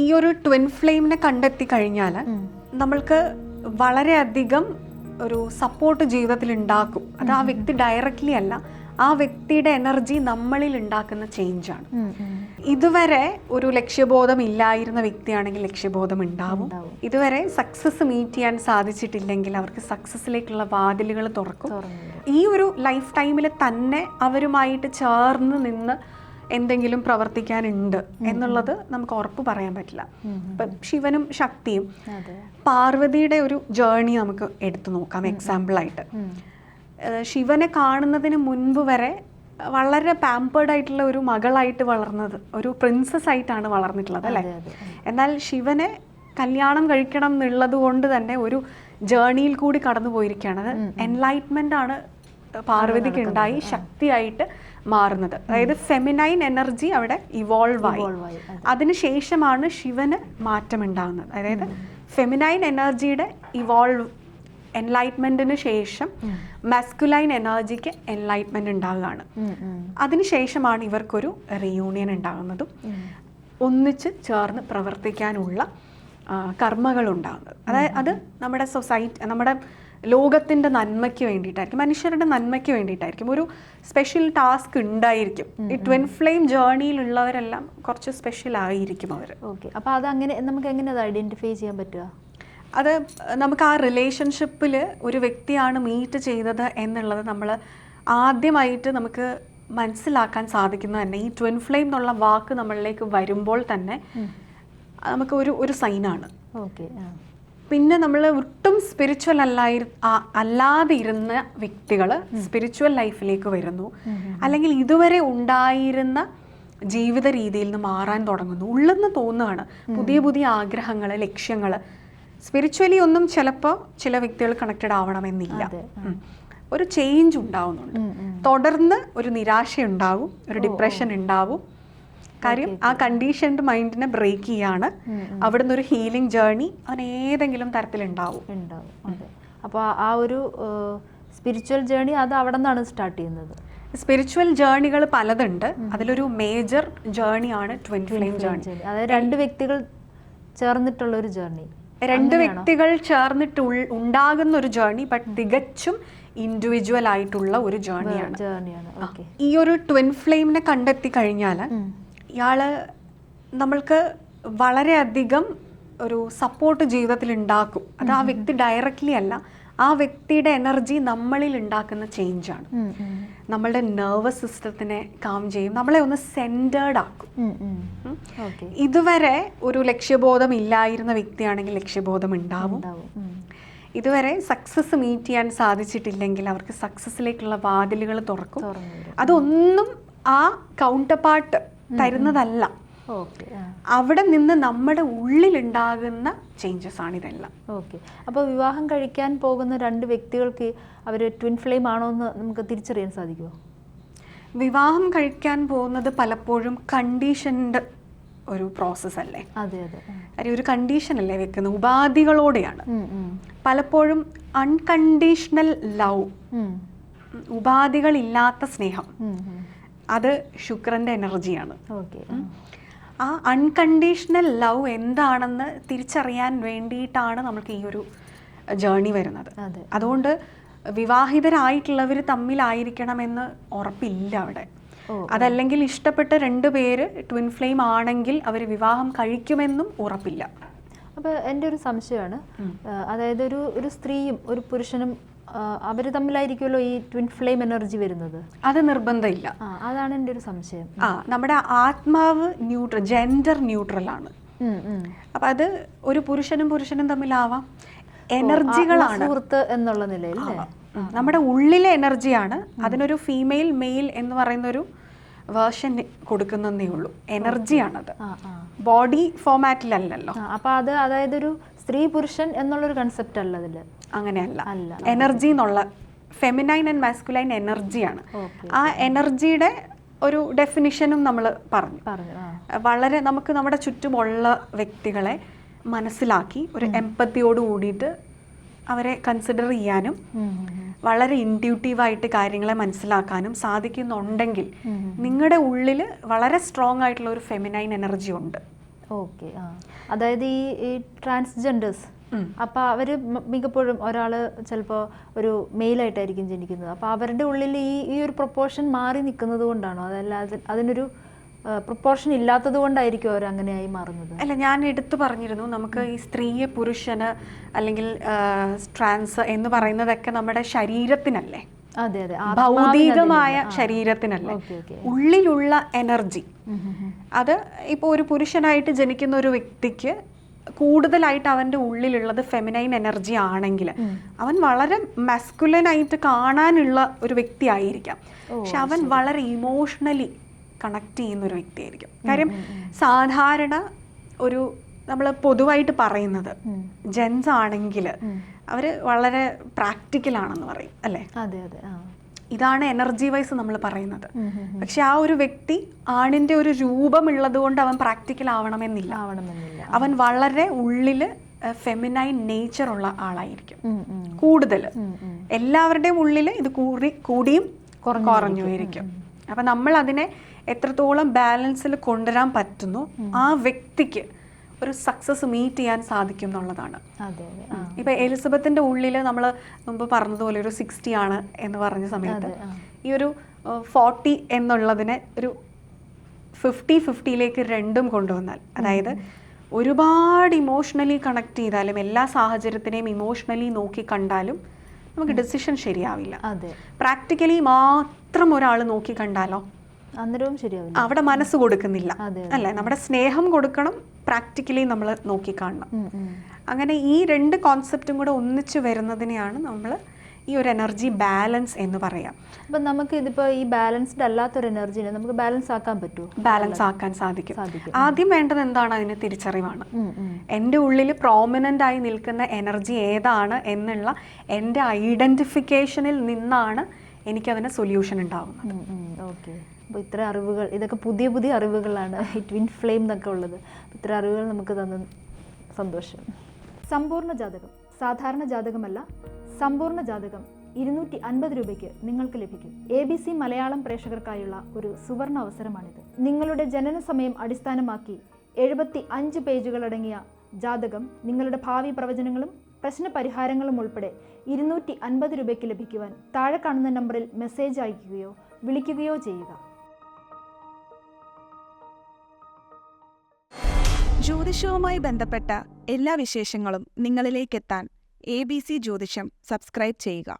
ഈ ഒരു ട്വിൻ ഫ്ലെയിമിനെ കണ്ടെത്തി കഴിഞ്ഞാൽ നമ്മൾക്ക് വളരെയധികം ഒരു സപ്പോർട്ട് ജീവിതത്തിൽ ഉണ്ടാക്കും അത് ആ വ്യക്തി ഡയറക്റ്റ്ലി അല്ല. ആ വ്യക്തിയുടെ എനർജി നമ്മളിൽ ഉണ്ടാക്കുന്ന ചേഞ്ചാണ് ഇതുവരെ ഒരു ലക്ഷ്യബോധം ഇല്ലായിരുന്ന വ്യക്തിയാണെങ്കിൽ ലക്ഷ്യബോധം ഉണ്ടാവും. ഇതുവരെ സക്സസ് മീറ്റ് ചെയ്യാൻ സാധിച്ചിട്ടില്ലെങ്കിൽ അവർക്ക് സക്സസ്സിലേക്കുള്ള വാതിലുകൾ തുറക്കും. ഈ ഒരു ലൈഫ് ടൈമിൽ തന്നെ അവരുമായിട്ട് ചേർന്ന് നിന്ന് എന്തെങ്കിലും പ്രവർത്തിക്കാനുണ്ട് എന്നുള്ളത് നമുക്ക് ഉറപ്പ് പറയാൻ പറ്റില്ല. ഇപ്പം ശിവനും ശക്തിയും പാർവതിയുടെ ഒരു ജേർണി നമുക്ക് എടുത്തു നോക്കാം എക്സാമ്പിളായിട്ട് ശിവനെ കാണുന്നതിന് മുൻപ് വരെ വളരെ പാമ്പേർഡ് ആയിട്ടുള്ള ഒരു മകളായിട്ട് വളർന്നത് ഒരു പ്രിൻസസ് ആയിട്ടാണ് വളർന്നിട്ടുള്ളത് അല്ലേ. എന്നാൽ ശിവനെ കല്യാണം കഴിക്കണം എന്നുള്ളത് കൊണ്ട് തന്നെ ഒരു ജേർണിയിൽ കൂടി കടന്നു പോയിരിക്കുകയാണ് അത് എൻലൈറ്റ്മെന്റ് ആണ് പാർവതിക്ക് ഉണ്ടായി ശക്തിയായിട്ട് മാറുന്നത്. അതായത് ഫെമിനൈൻ എനർജി അവിടെ ഇവോൾവ് ആയി. അതിനുശേഷമാണ് ശിവന് മാറ്റം ഉണ്ടാകുന്നത് അതായത് ഫെമിനൈൻ എനർജിയുടെ ഇവോൾവ് എൻലൈറ്റ്മെന്റിന് ശേഷം മസ്കുലൈൻ എനർജിക്ക് എൻലൈറ്റ്മെന്റ് ഉണ്ടാകുകയാണ്. അതിനുശേഷമാണ് ഇവർക്കൊരു റിയൂണിയൻ ഉണ്ടാകുന്നതും ഒന്നിച്ച് ചേർന്ന് പ്രവർത്തിക്കാനുള്ള കർമ്മകൾ ഉണ്ടാകുന്നത് അതായത് അത് നമ്മുടെ സൊസൈറ്റി നമ്മുടെ ലോകത്തിന്റെ നന്മയ്ക്ക് വേണ്ടിയിട്ടായിരിക്കും മനുഷ്യരുടെ നന്മയ്ക്ക് വേണ്ടിയിട്ടായിരിക്കും. ഒരു സ്പെഷ്യൽ ടാസ്ക് ഉണ്ടായിരിക്കും. ഈ ട്വിൻ ഫ്ലെയിം ജേർണിയിലുള്ളവരെല്ലാം കുറച്ച് സ്പെഷ്യൽ ആയിരിക്കും അവർ ഓക്കെ അപ്പോൾ അത് അങ്ങനെ നമുക്ക് എങ്ങനെ അത് ഐഡന്റിഫൈ ചെയ്യാൻ പറ്റുക? അത് നമുക്ക് ആ റിലേഷൻഷിപ്പിൽ ഒരു വ്യക്തിയാണ് മീറ്റ് ചെയ്തത് എന്നുള്ളത് നമ്മൾ ആദ്യമായിട്ട് നമുക്ക് മനസ്സിലാക്കാൻ സാധിക്കുന്നത് തന്നെ. ഈ ട്വിൻ ഫ്ലെയിം എന്നുള്ള വാക്ക് നമ്മളിലേക്ക് വരുമ്പോൾ തന്നെ നമുക്ക് ഒരു ഒരു സൈനാണ് ഓക്കെ പിന്നെ നമ്മൾ ഒട്ടും സ്പിരിച്വൽ അല്ലായി അല്ലാതെ ഇരുന്ന വ്യക്തികൾ സ്പിരിച്വൽ ലൈഫിലേക്ക് വരുന്നു. അല്ലെങ്കിൽ ഇതുവരെ ഉണ്ടായിരുന്ന ജീവിത രീതിയിൽ നിന്ന് മാറാൻ തുടങ്ങുന്നു. ഉള്ളെന്ന് തോന്നുകയാണ് പുതിയ പുതിയ ആഗ്രഹങ്ങൾ ലക്ഷ്യങ്ങൾ സ്പിരിച്വലി ഒന്നും ചിലപ്പോൾ ചില വ്യക്തികൾ കണക്റ്റഡ് ആവണമെന്നില്ല. ഒരു ചേഞ്ച് ഉണ്ടാവുന്നുണ്ട്. തുടർന്ന് ഒരു നിരാശ ഉണ്ടാവും ഒരു ഡിപ്രഷൻ ഉണ്ടാവും. കാര്യം ആ കണ്ടീഷൻഡ് മൈൻഡിനെ ബ്രേക്ക് ചെയ്യാണ്. അവിടെ നിന്ന് ഒരു ഹീലിംഗ് ജേർണി അവൻ ഏതെങ്കിലും തരത്തിലുണ്ടാവും. അപ്പോൾ ആ ഒരു സ്പിരിച്വൽ ജേർണി അത് അവിടെ നിന്നാണ് സ്റ്റാർട്ട് ചെയ്യുന്നത്? സ്പിരിച്വൽ ജേർണികൾ പലതുണ്ട്. അതിലൊരു മേജർ ജേർണിയാണ് ട്വിൻ ഫ്ലെയിം ജേർണി. അതായത് രണ്ട് വ്യക്തികൾ ചേർന്നിട്ടുള്ള ഒരു ജേർണി രണ്ട് വ്യക്തികൾ ചേർന്നിട്ട് ഉണ്ടാകുന്ന ഒരു ജേർണി ബട്ട് തികച്ചും ഇൻഡിവിജ്വൽ ആയിട്ടുള്ള ഒരു ജേർണിയാണ് ജേർണിയാണ് ഈ ഒരു ട്വിൻ ഫ്ലെയിമിനെ കണ്ടെത്തി കഴിഞ്ഞാൽ ഇയാൾ നമ്മൾക്ക് വളരെയധികം ഒരു സപ്പോർട്ട് ജീവിതത്തിൽ ഉണ്ടാക്കും അത് ആ വ്യക്തി ഡയറക്റ്റ്ലി അല്ല. ആ വ്യക്തിയുടെ എനർജി നമ്മളിൽ ഉണ്ടാക്കുന്ന ചേഞ്ചാണ് നമ്മളുടെ നെർവസ് സിസ്റ്റത്തിനെ കാം ചെയ്യും. നമ്മളെ ഒന്ന് സെന്റേർഡ് ആക്കും. ഇതുവരെ ഒരു ലക്ഷ്യബോധം ഇല്ലായിരുന്ന വ്യക്തിയാണെങ്കിൽ ലക്ഷ്യബോധം ഉണ്ടാവും. ഉണ്ടാവും. ഇതുവരെ സക്സസ് മീറ്റ് ചെയ്യാൻ സാധിച്ചിട്ടില്ലെങ്കിൽ അവർക്ക് സക്സസ്സിലേക്കുള്ള വാതിലുകൾ തുറക്കും. അതൊന്നും ആ കൗണ്ടർ പാർട്ട് തരുന്നതല്ല. അവിടെ നിന്ന് നമ്മുടെ ഉള്ളിലുണ്ടാകുന്ന ചേഞ്ചസ് ആണ് ഇതെല്ലാം. ഓക്കെ. അപ്പോൾ വിവാഹം കഴിക്കാൻ പോകുന്ന രണ്ട് വ്യക്തികൾക്ക് അവർ ട്വിൻ ഫ്ലെയിം ആണോ എന്ന് നമുക്ക് തിരിച്ചറിയാൻ സാധിക്കുമോ? വിവാഹം കഴിക്കാൻ പോകുന്നത് പലപ്പോഴും കണ്ടീഷൻഡ് ഒരു പ്രോസസ് അല്ലേ? അതെ അതെ. കാര്യം ഒരു കണ്ടീഷൻ അല്ലേ വെക്കുന്നത്? ഉപാധികളോടെയാണ്. പലപ്പോഴും അൺകണ്ടീഷണൽ ലവ്. ഉപാധികളില്ലാത്ത സ്നേഹം. അത് ശുക്രന്റെ എനർജിയാണ്. ഓക്കെ. ആ അൺകണ്ടീഷണൽ ലവ് എന്താണെന്ന് തിരിച്ചറിയാൻ വേണ്ടിയിട്ടാണ് നമുക്ക് ഈ ഒരു ജേണി വരുന്നത്. അതെ. അതുകൊണ്ട് വിവാഹിതരായിട്ടുള്ളവർ തമ്മിലായിരിക്കണമെന്ന് ഉറപ്പില്ല അവിടെ. അതല്ലെങ്കിൽ ഇഷ്ടപ്പെട്ട രണ്ട് പേര് ട്വിൻ ഫ്ലെയിം ആണെങ്കിൽ അവർ വിവാഹം കഴിക്കുമെന്നും ഉറപ്പില്ല. അപ്പോൾ എന്റെ ഒരു സംശയമാണ്. അതായത് ഒരു ഒരു സ്ത്രീയും ഒരു പുരുഷനും അവർ തമ്മിലായിരിക്കുമല്ലോ ഈ ട്വിൻ ഫ്ലെയിം എനർജി വരുന്നത്? അത് നിർബന്ധമില്ല. അതാണ് എന്റെ ഒരു സംശയം. ആ നമ്മുടെ ആത്മാവ് ന്യൂട്രൽ ജെൻഡർ ന്യൂട്രൽ ആണ്. അപ്പൊ അത് ഒരു പുരുഷനും പുരുഷനും തമ്മിലാവാം. എനർജികളാണ്. സുഹൃത്ത് എന്നുള്ള നിലയിൽ നമ്മുടെ ഉള്ളിലെ എനർജിയാണ്. അതിനൊരു ഫീമെയിൽ മെയിൽ എന്ന് പറയുന്ന ഒരു വേർഷൻ കൊടുക്കുന്നതേ ഉള്ളൂ എനർജിയാണത്. ബോഡി ഫോമാറ്റിലല്ലല്ലോ ആ, അപ്പൊ അത് അതായത് ഒരു സ്ത്രീ പുരുഷൻ എന്നുള്ളൊരു കൺസെപ്റ്റ് അല്ല അതിൽ. അങ്ങനെയല്ല. അല്ല. എനർജി എന്നുള്ള ഫെമിനൈൻ ആൻഡ് മാസ്കുലൈൻ എനർജിയാണ് ആ എനർജിയുടെ ഒരു ഡെഫിനിഷനും നമ്മൾ പറഞ്ഞു. വളരെ നമുക്ക് നമ്മുടെ ചുറ്റുമുള്ള വ്യക്തികളെ മനസ്സിലാക്കി ഒരു എമ്പത്തിയോട് കൂടിയിട്ട് അവരെ കൺസിഡർ ചെയ്യാനും. വളരെ ഇൻഡ്യൂട്ടീവായിട്ട് കാര്യങ്ങളെ മനസ്സിലാക്കാനും സാധിക്കുന്നുണ്ടെങ്കിൽ നിങ്ങളുടെ ഉള്ളിൽ വളരെ സ്ട്രോങ് ആയിട്ടുള്ള ഒരു ഫെമിനൈൻ എനർജി ഉണ്ട്. ഓക്കെ ആ. അതായത് ഈ ഈ ട്രാൻസ്ജെൻഡേഴ്സ്. അപ്പോൾ അവർ മിക്കപ്പോഴും ഒരാൾ ചിലപ്പോൾ ഒരു മെയിലായിട്ടായിരിക്കും ജനിക്കുന്നത്. അപ്പോൾ അവരുടെ ഉള്ളിൽ ഈ ഈ ഒരു പ്രൊപ്പോർഷൻ മാറി നിൽക്കുന്നത് കൊണ്ടാണോ? അതല്ലാതെ അതിനൊരു പ്രൊപ്പോർഷൻ ഇല്ലാത്തത് കൊണ്ടായിരിക്കും അവർ അങ്ങനെയായി മാറുന്നത്? അല്ല ഞാൻ എടുത്തു പറഞ്ഞിരുന്നു നമുക്ക് ഈ സ്ത്രീയെ പുരുഷന് അല്ലെങ്കിൽ ട്രാൻസ് എന്ന് പറയുന്നതൊക്കെ നമ്മുടെ ശരീരത്തിനല്ലേ? ഭൗതികമായ ശരീരത്തിനല്ല? ഉള്ളിലുള്ള എനർജി. അത് ഇപ്പോൾ ഒരു പുരുഷനായിട്ട് ജനിക്കുന്ന ഒരു വ്യക്തിക്ക് കൂടുതലായിട്ട് അവന്റെ ഉള്ളിലുള്ളത് ഫെമിനൈൻ എനർജി ആണെങ്കിൽ അവൻ വളരെ മസ്കുലനായിട്ട് കാണാനുള്ള ഒരു വ്യക്തി ആയിരിക്കാം പക്ഷെ അവൻ വളരെ ഇമോഷണലി കണക്ട് ചെയ്യുന്ന ഒരു വ്യക്തിയായിരിക്കും. കാര്യം സാധാരണ ഒരു നമ്മൾ പൊതുവായിട്ട് പറയുന്നത് ജെൻസ് ആണെങ്കിൽ അവർ വളരെ പ്രാക്ടിക്കൽ ആണെന്ന് പറയും അല്ലേ? അതെ അതെ ഇതാണ് എനർജി വൈസ് നമ്മൾ പറയുന്നത്. പക്ഷെ ആ ഒരു വ്യക്തി ആണിന്റെ ഒരു രൂപമുള്ളത് കൊണ്ട് അവൻ പ്രാക്ടിക്കൽ ആവണമെന്നില്ല. ആവണമെന്നില്ല. അവൻ വളരെ ഉള്ളിൽ ഫെമിനൈൻ നേച്ചർ ഉള്ള ആളായിരിക്കും. കൂടുതൽ. എല്ലാവരുടെയും ഉള്ളിൽ ഇത് കൂടി കൂടിയും കുറഞ്ഞു ആയിരിക്കും അപ്പൊ നമ്മൾ അതിനെ എത്രത്തോളം ബാലൻസിൽ കൊണ്ടുവരാൻ പറ്റുന്നു ആ വ്യക്തിക്ക് ഒരു സക്സസ് മീറ്റ് ചെയ്യാൻ സാധിക്കും എന്നുള്ളതാണ്. ഇപ്പൊ എലിസബത്തിന്റെ ഉള്ളിൽ നമ്മൾ മുമ്പ് പറഞ്ഞതുപോലെ ഒരു സിക്സ്റ്റി ആണ് എന്ന് പറഞ്ഞ സമയത്ത് ഈ ഒരു ഫോർട്ടി എന്നുള്ളതിനെ ഒരു ഫിഫ്റ്റി ഫിഫ്റ്റിയിലേക്ക് രണ്ടും കൊണ്ടുവന്നാൽ അതായത് ഒരുപാട് ഇമോഷണലി കണക്ട് ചെയ്താലും എല്ലാ സാഹചര്യത്തിനെയും ഇമോഷണലി നോക്കി കണ്ടാലും നമുക്ക് ഡെസിഷൻ ശരിയാവില്ല. പ്രാക്ടിക്കലി മാത്രം ഒരാൾ നോക്കി കണ്ടാലോ അന്നേരവും ശരിയാവില്ല. അവിടെ മനസ്സ് കൊടുക്കുന്നില്ല. അല്ലേ? നമ്മുടെ സ്നേഹം കൊടുക്കണം പ്രാക്ടിക്കലി നമ്മൾ നോക്കി കാണണം ഉം, ഉം. അങ്ങനെ ഈ രണ്ട് കോൺസെപ്റ്റും കൂടെ ഒന്നിച്ചു വരുന്നതിനെയാണ് നമ്മൾ ഈ ഒരു എനർജി ബാലൻസ് എന്ന് പറയാം. അപ്പം നമുക്ക് ഇതിപ്പോൾ ഈ ബാലൻസ്ഡ് അല്ലാത്തൊരു എനർജിനെ നമുക്ക് ബാലൻസ് ആക്കാൻ പറ്റുമോ ബാലൻസ് ആക്കാൻ സാധിക്കും. ആദ്യം വേണ്ടത് എന്താണ് അതിന് തിരിച്ചറിവാണ്. എന്റെ ഉള്ളിൽ പ്രോമിനന്റ് ആയി നിൽക്കുന്ന എനർജി ഏതാണ് എന്നുള്ള എന്റെ ഐഡന്റിഫിക്കേഷനിൽ നിന്നാണ് എനിക്കതിന് സൊല്യൂഷൻ ഉണ്ടാകുന്നത് ഓക്കെ അപ്പോൾ ഇത്ര അറിവുകൾ ഇതൊക്കെ പുതിയ പുതിയ അറിവുകളാണ് ട്വിൻ ഫ്ലെയിം എന്നൊക്കെ ഉള്ളത്. ഇത്ര അറിവുകൾ നമുക്ക് തന്ന സന്തോഷം. സമ്പൂർണ ജാതകം സാധാരണ ജാതകമല്ല സമ്പൂർണ ജാതകം ഇരുന്നൂറ്റി അൻപത് രൂപയ്ക്ക് നിങ്ങൾക്ക് ലഭിക്കും. എ ബി സി മലയാളം പ്രേക്ഷകർക്കായുള്ള ഒരു സുവർണ അവസരമാണിത്. നിങ്ങളുടെ ജനന സമയം അടിസ്ഥാനമാക്കി എഴുപത്തി അഞ്ച് പേജുകളടങ്ങിയ ജാതകം നിങ്ങളുടെ ഭാവി പ്രവചനങ്ങളും പ്രശ്ന പരിഹാരങ്ങളും ഉൾപ്പെടെ ഇരുന്നൂറ്റി അൻപത് രൂപയ്ക്ക് ലഭിക്കുവാൻ താഴെ കാണുന്ന നമ്പറിൽ മെസ്സേജ് അയക്കുകയോ വിളിക്കുകയോ ചെയ്യുക. ജ്യോതിഷവുമായി ബന്ധപ്പെട്ട എല്ലാ വിശേഷങ്ങളും നിങ്ങളിലേക്കെത്താൻ എ ബി സി ജ്യോതിഷം സബ്സ്ക്രൈബ് ചെയ്യുക.